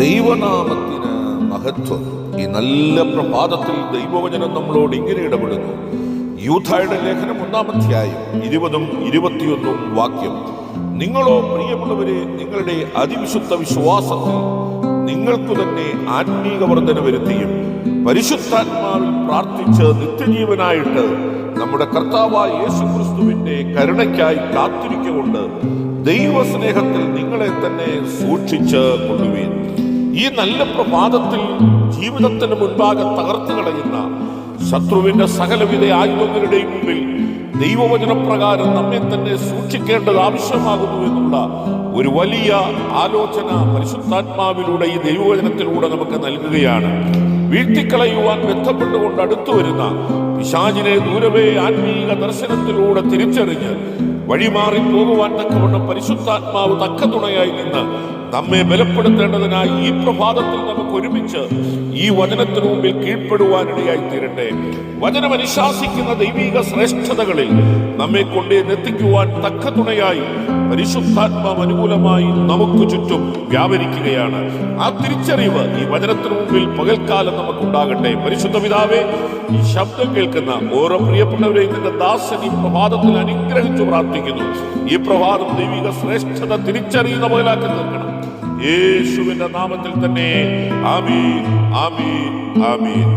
ദൈവനാമത്തിന് മഹത്വം. ഈ നല്ല പ്രഭാതത്തിൽ ദൈവവചനം നമ്മളോട് ഇങ്ങനെ ഇടപെടുന്നു. യൂഥായുടെ ലേഖനം ഒന്നാമധ്യായം ഇരുപതും ഇരുപത്തിയൊന്നും വാക്യം. നിങ്ങളോ പ്രിയമുള്ളവരെ നിങ്ങളുടെ അതിവിശുദ്ധ വിശ്വാസത്തിൽ നിങ്ങൾക്കു തന്നെ ആത്മീക വർധന വരുത്തിയും പരിശുദ്ധാത്മാവിൽ പ്രാർത്ഥിച്ച് നിത്യജീവനായിട്ട് നമ്മുടെ കർത്താവായ യേശു ക്രിസ്തുവിന്റെ കരുണയ്ക്കായി കാത്തിരിക്കൊണ്ട് ദൈവസ്നേഹത്തിൽ നിങ്ങളെ തന്നെ സൂക്ഷിച്ച് കൊള്ളുവീൻ. ഈ നല്ല പ്രഭാതത്തിൽ ജീവിതത്തിന് മുൻപാകെ തകർത്തു കളയുന്ന ശത്രുവിന്റെ സകലവിധ ആയുധങ്ങളുടെയും മുമ്പിൽ ദൈവവചനപ്രകാരം നമ്മെ തന്നെ സൂക്ഷിക്കേണ്ടത് ആവശ്യമാകുന്നു എന്നുള്ള ഒരു വലിയ ആലോചന പരിശുദ്ധാത്മാവിലൂടെ ഈ ദൈവവചനത്തിലൂടെ നമുക്ക് നൽകുകയാണ്. വീഴ്ത്തിക്കളയുവാൻ ബന്ധപ്പെട്ടുകൊണ്ട് അടുത്തു വരുന്ന പിശാചിനെ ദൂരവേ ആത്മീക ദർശനത്തിലൂടെ തിരിച്ചറിഞ്ഞ് വഴിമാറി പോകുവാൻ തക്കവണ്ണം പരിശുദ്ധാത്മാവ് തക്ക തുണയായി നിന്ന് നമ്മെ ബലപ്പെടുത്തേണ്ടതിനായി ഈ പ്രഭാതത്തിൽ നമുക്ക് ഒരുമിച്ച് ഈ വചനത്തിനു മുമ്പിൽ കീഴ്പ്പെടുവാനിടയായി തീരട്ടെ. വചനം അനുശാസിക്കുന്ന ദൈവിക ശ്രേഷ്ഠതകളിൽ നമ്മെ കൊണ്ടേ എത്തിക്കുവാൻ തക്ക തുണയായി പരിശുദ്ധാത്മാവ് അനുകൂലമായി നമുക്ക് ചുറ്റും വ്യാപരിക്കുകയാണ്. ആ തിരിച്ചറിവ് ഈ വചനത്തിന് മുമ്പിൽ പകൽക്കാലം നമുക്കുണ്ടാകട്ടെ. പരിശുദ്ധ പിതാവേ ഈ ശബ്ദം കേൾക്കുന്ന ഓരോ പ്രിയപ്പെട്ടവരെയും നിന്റെ ദാസൻ ഈ പ്രഭാതത്തിൽ അനുഗ്രഹിച്ചു പ്രാർത്ഥിക്കുന്നു. ഈ പ്രഭാതം ദൈവിക ശ്രേഷ്ഠത തിരിച്ചറിയുന്ന മുതലാക്കി തീർക്കണം. യേശുവിന്റെ നാമത്തിൽ തന്നെ ആമീൻ ആമീൻ ആമീൻ.